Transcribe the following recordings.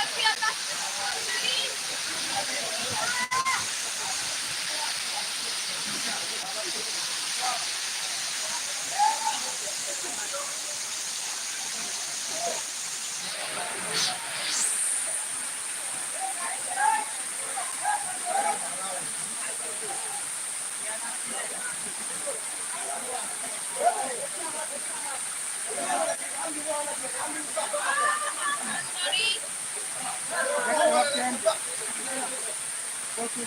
দেখতে পাচ্ছেন প্রচুর বৃষ্টি বৃষ্টির সাথে তিন ঘাটের কাজ ভাই আর খাওয়া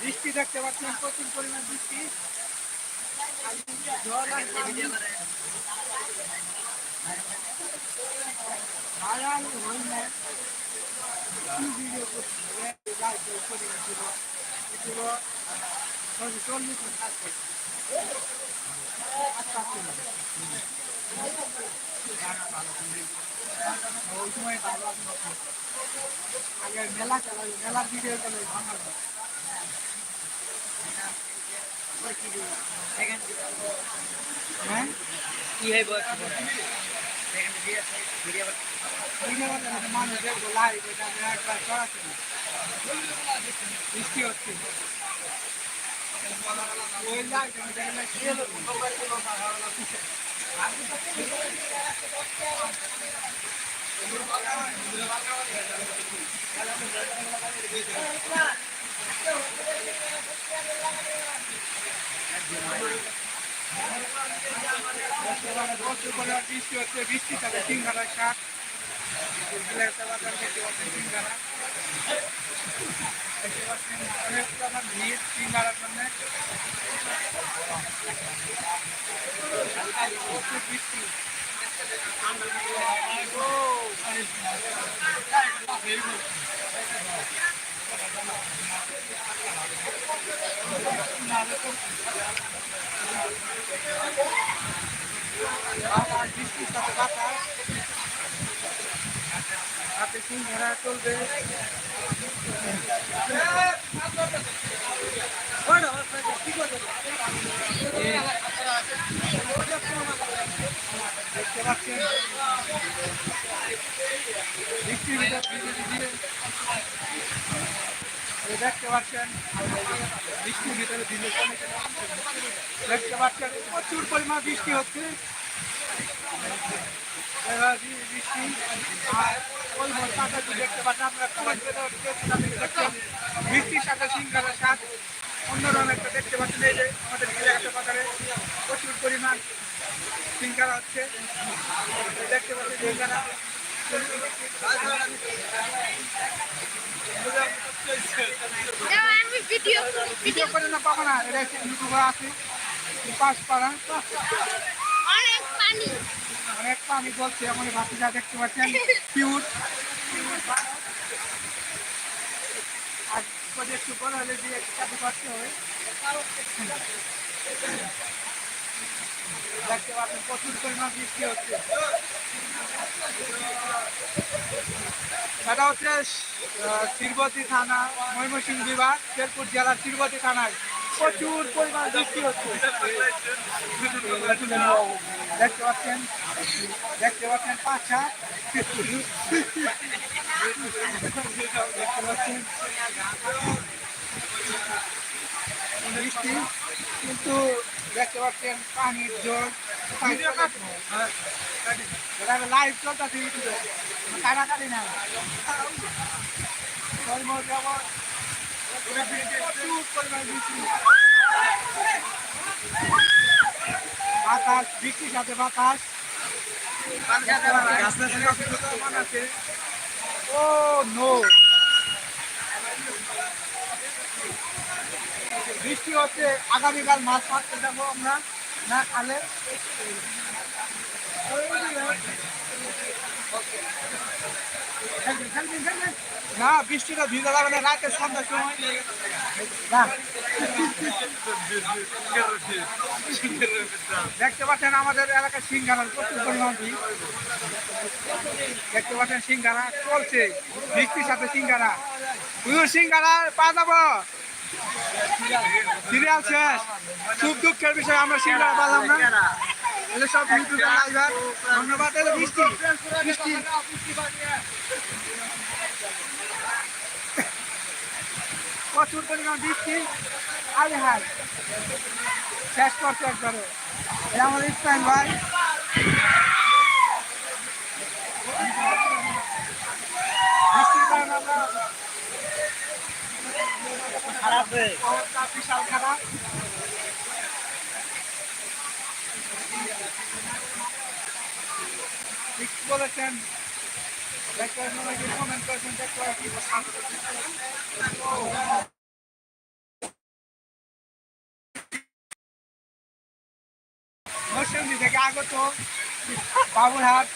বৃষ্টি দেখতে পাচ্ছেন প্রচুর পরিমাণ বৃষ্টি। জল আর চল্লিশ ওই সময় মেলা মেলার ভিডিও হ্যাঁ কি হইব বৃষ্টি হচ্ছে ওই লাইভ আমি দেখলে প্রচুর পরিমাণ বৃষ্টি হচ্ছে বৃষ্টির সাথে সিঙ্গারা শাক পাচ্ছেন অনেক ভিড় সিঙ্গারার জন্য বৃষ্টি বাতাস বৃষ্টির চলবে দেখতে পাচ্ছেন বৃষ্টির ভিতর ভিজে ভিজে এই দেখতে পাচ্ছেন, বৃষ্টির ভিতরে দেখতে পাচ্ছেন, প্রচুর পরিমাণ বৃষ্টি হচ্ছে। বৃষ্টি আর ওই বর্ষাটা দেখতে পাচ্ছেন, আপনারা বৃষ্টির সাথে সিঙ্গারা শাক অন্যরকম একটা দেখতে পাচ্ছেন, এই যে আমাদের এলাকাতে বাজারে প্রচুর পরিমাণ সিঙ্গারা হচ্ছে। দেখতে পাচ্ছেন আমি ভিডিও করে না পাবো না। এটা আছে। পাঁচ পাড়া। অনেক পানি। অনেক পানি চলছে আমাদের ভাতিজা দেখতে পাচ্ছেন কিউট আর একটু বড় হলে দিয়ে চাকরি করতে হবে। দেখতে পাচ্ছেন প্রচুর পরিমাণ বৃষ্টি হচ্ছে। এটা হচ্ছে শিরবতী থানা, ময়মনসিংহ বিভাগ, শেরপুর জেলার শিরবতী থানায় প্রচুর পরিমাণ বৃষ্টি হচ্ছে। দেখতে পাচ্ছেন দেখতে পাচ্ছেন পাঁচা দেখতে পাচ্ছেন বৃষ্টি, কিন্তু দেখতে পাচ্ছেন পানির জল। লাইভ চলতেছে ইউটিউবে। কাটাকাটি না বাতাস বৃষ্টির সাথে বাতাস। ও নো বৃষ্টি হচ্ছে, আগামীকাল মাছ মারতে যাব আমরা। না খালে। না, বৃষ্টিটা ভিজা যাবে না, রাতে সন্ধ্যার সময়। দেখতে পাচ্ছেন আমাদের এলাকার সিংহানার প্রচুর পরিমাণ দেখতে পাচ্ছেন সিংহানা চলছে বৃষ্টির সাথে সিংহানা হুজুর সিংহানা পা যাব। সিরিয়াল শেষ। খুব দুঃখের বিষয় আমরা সিংহানা পালাম না। এগুলো সব ইউটিউবের লাইভার ধন্যবাদ। এলো বৃষ্টি। বৃষ্টি। প্রচুর পরিমাণ বৃষ্টি। আরে হাই শেষ করছে একবারে। এটা আমাদের ইসমাইল ভাই। বৃষ্টির কারণে আমরা হয়ে বিশাল খারাপ। ঠিক বলেছেন কমেন্ট করেছেন নরসিংদী থেকে আগত বাবুরহাট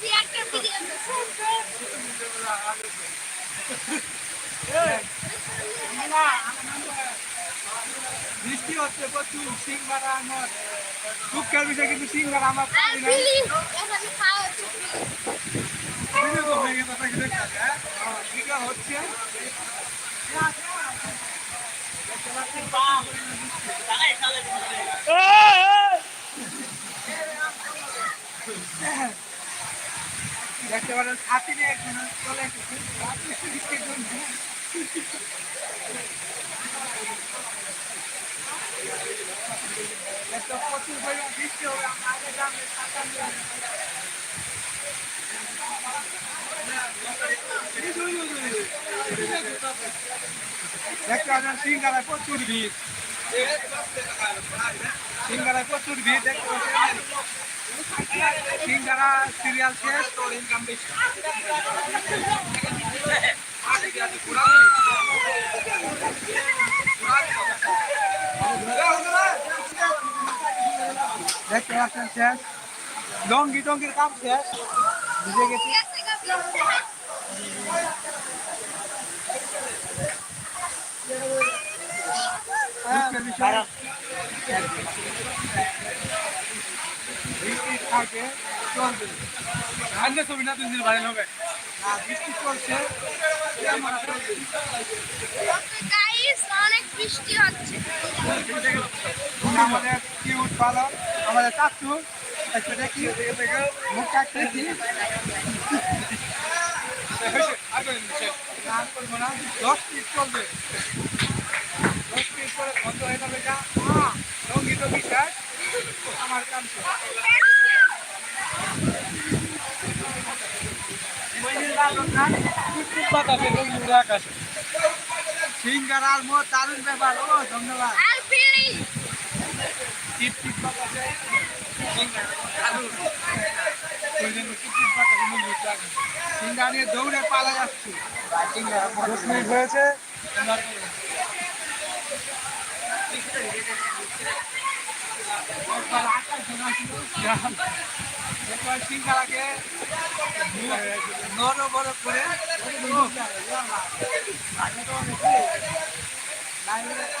দি একটা ভিডিও বৃষ্টি হচ্ছে প্রচুর সিংহারা আমার। দুঃখের বিষয় কিন্তু সিংহারা আমার হয়ে হ্যাঁ? হচ্ছে। দেখতে পারেন ছাতি নিয়ে চলে এসেছে। বৃষ্টির জন্য। একটা প্রচুর পরিমাণ বৃষ্টি হবে আমরা আগে জানলে ছাতা নিয়ে দেখতে পাচ্ছেন সিঙ্গারায় প্রচুর ভিড় সিঙ্গারায় প্রচুর ভিড় দেখতে পাচ্ছেন সিঙ্গারা সিরিয়াল শেষ তোর ইনকাম বেশি দেখতে পাচ্ছেন শেষ ডঙ্গি ডঙ্গির কাম শেষ বুঝে গেছি দুঃখের বিষয়। বৃষ্টি থাকে চলবে ধান্য ছবি না তিন দিন ভালো হবে না বৃষ্টি। গাইস অনেক বৃষ্টি হচ্ছে। আমাদের কিউট ভালো আমাদের চাচু একটু দেখি, মুখ কাটতে না, দশ মিনিট চলবে। দশ মিনিট পরে বন্ধ হয়ে যাবে যা। রঙ্গিত বিষয় আমার কাম শেষ। সিঙ্গার আর মোট দারুণ ব্যাপার ও ধন্যবাদ টিপ টিপ বাতাসে সিঙ্গার দারুণ বাতাসে সিঙ্গার নিয়ে দৌড়ে পালা যাচ্ছে দশ মিনিট হয়েছে আকাশ ধরা ছিল একবার সিঙ্গারাকে নর বড় করে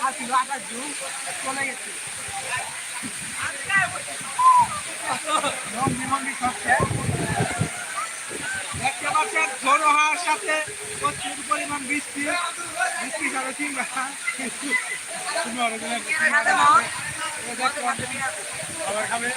আসিল আকাশ জুম চলে গেছে রঙ্গি রঙ্গি সবচেয়ে দেখতে পাচ্ছেন ঝোড়ো হওয়ার সাথে প্রচুর পরিমাণ বৃষ্টি বৃষ্টি আবার খাবে দেখতে পাচ্ছেন প্রচুর পরিমাণ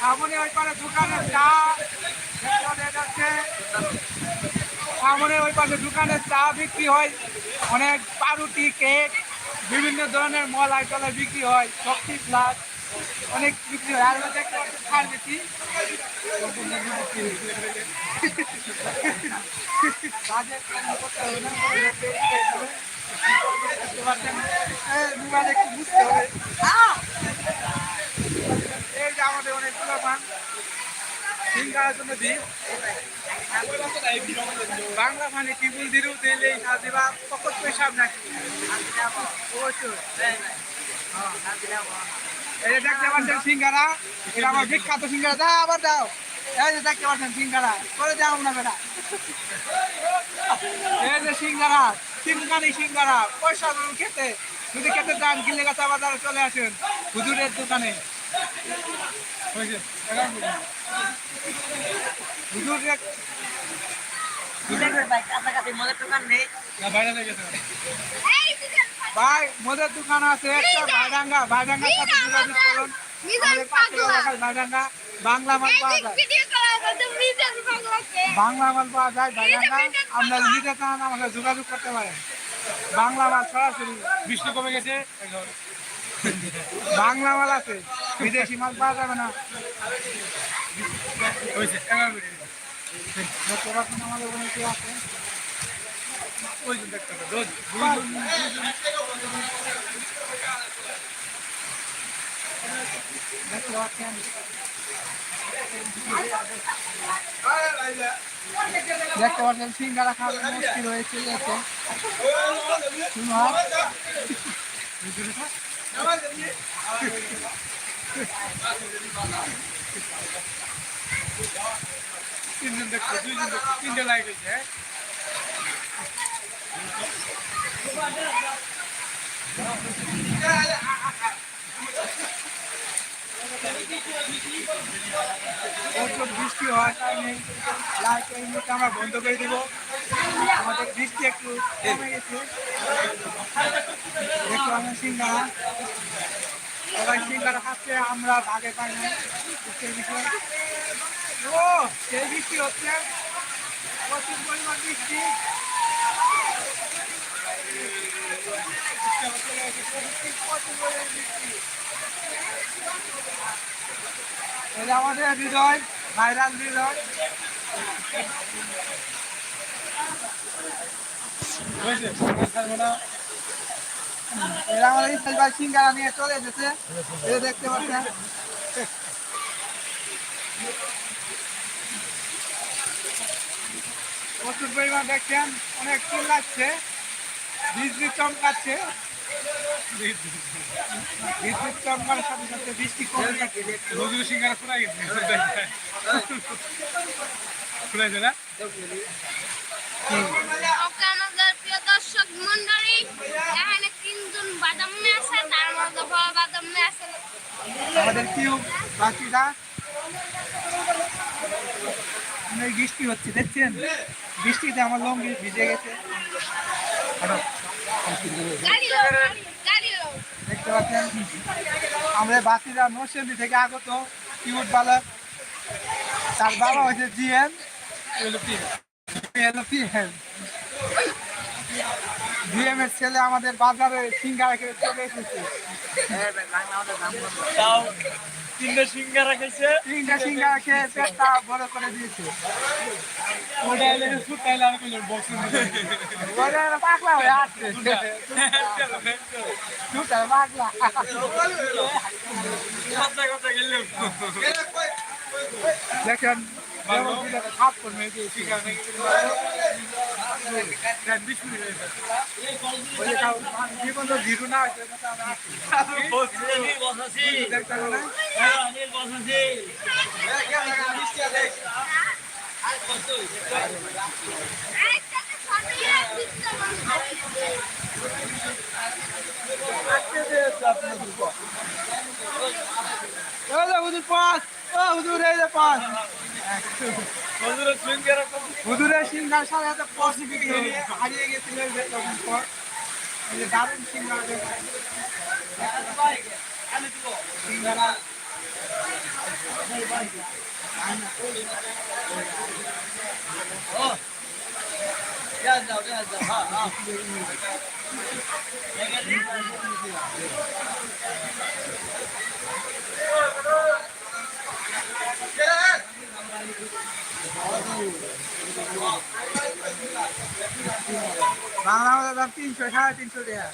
সামনে ওই পারে দোকানের চা যাচ্ছে। সামনে ওই পাশে দোকানে চা বিক্রি হয়, অনেক পাউরুটি, কেক, বিভিন্ন ধরনের মলাই টলাই বিক্রি হয়, শক্তি প্লাস অনেক বিক্রি হয়। আর দেখতে পাচ্ছি একটু বুঝতে হবে। এই যে সিঙ্গারার জন্য দিই বাংলা মানে দেখতে পাচ্ছেন সিঙ্গারা এটা আমার বিখ্যাত সিঙ্গারা। দাও, আবার দাও। এই যে দেখতে পাচ্ছেন সিঙ্গারা। করে দাও না বেটা। এই যে সিঙ্গারা, তিনখানি সিঙ্গারা। পয়সা খেতে। যদি খেতে চান, গিলে গাছা বাজারে চলে আসেন। হুজুরের দোকানে। হুজুরের ভাই মদের দোকান নেই এই দিকের ভাই মদের দোকান আছে একটা ভাইডাঙ্গা ভাইডাঙ্গার সাথে যোগাযোগ করুন। ভাইডাঙ্গা বাংলা মাল পাওয়া যায়। বাংলা মাল পাওয়া যায় ভাইডাঙ্গা। আপনার নিতে চান আমাকে যোগাযোগ করতে পারেন। বাংলা মাল সরাসরি। বৃষ্টি কমে গেছে বাংলা মাল আছে। বিদেশি মাল পাওয়া যাবে না। দেখতে পাচ্ছেন ওখানে কি আছে ওই জন্য দেখতে হবে তিনজন দেখছে দুইজন দেখছে তিনটে লাইট হয়েছে হ্যাঁ? প্রচুর বৃষ্টি হওয়ার নেই লাইট এই আমরা বন্ধ করে দেবো। আমাদের বৃষ্টি একটু কমে গেছে। দেখতে পাচ্ছেন সিঙ্গারা। সবাই সিঙ্গারা খাচ্ছে, আমরা ভাগে পাই না বিষয় ও বৃষ্টি হচ্ছে প্রচুর আমাদের হৃদয় ভাইরাল হৃদয় এরা আমাদের ভাই সিঙ্গারা নিয়ে চলে এটা দেখতে পাচ্ছেন প্রচুর পরিমাণ দেখছেন অনেক বিজলি চমকাচ্ছে। বিদ্যুৎ চমকার সাথে সাথে বৃষ্টি কমে যাচ্ছে রোজুর সিঙ্গারা শোনা গেছে। শোনাইছে না? ওকে আমাদের প্রিয় দর্শক মন্ডলী এখানে তিনজন বাদাম নিয়ে আছে তার মধ্যে বড় বাদাম নিয়ে আছে। আমাদের অনেক বৃষ্টি হচ্ছে দেখছেন? বৃষ্টিতে আমার লঙ্গি ভিজে গেছে। দেখতে পাচ্ছেন আমাদের বাসিরা নরসিংদী থেকে আগত কিউট বালক। তার বাবা হচ্ছে জিএম জিএম এর ছেলে আমাদের বাজারে সিঙ্গারা চলে এসেছে। তিনটে সিঙ্গারা খেয়েছে। তিনটা সিঙ্গারা খেয়ে পেটটা বড় করে দিয়েছে। ওটা এলে সুট তাইলে আর কোনো বক্স ওরা পাগলা হয়ে আসছে। দুটা। পাগলা। কথা কথা গেলে। দেখেন সাপ করবে হুজুর ও হুজুর এই যে সিঙ্গারা হুজুরের সিংহার সাথে এত পসিবিলিটি হারিয়ে গেছিল এই যে তখন পর। এই যে দারুণ সিংহার সিংহারা বাংলা আমাদের দাম তিনশো সাড়ে তিনশো টাকা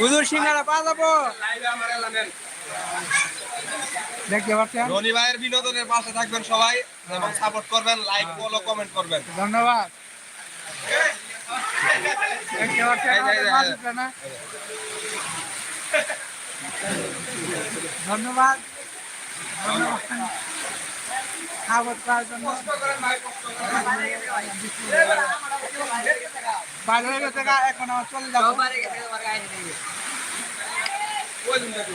হুজুর সিঙ্গারা পাওয়া যাব দেখতে পাচ্ছেন রনি ভাইয়ের বিনোদনের পাশে থাকবেন সবাই এবং সাপোর্ট করবেন লাইক ফলো কমেন্ট করবেন। ধন্যবাদ। দেখতে পাচ্ছেন ধন্যবাদ। খাবার করার জন্য। বাইরে গেছে এখন আমার চলে যাব।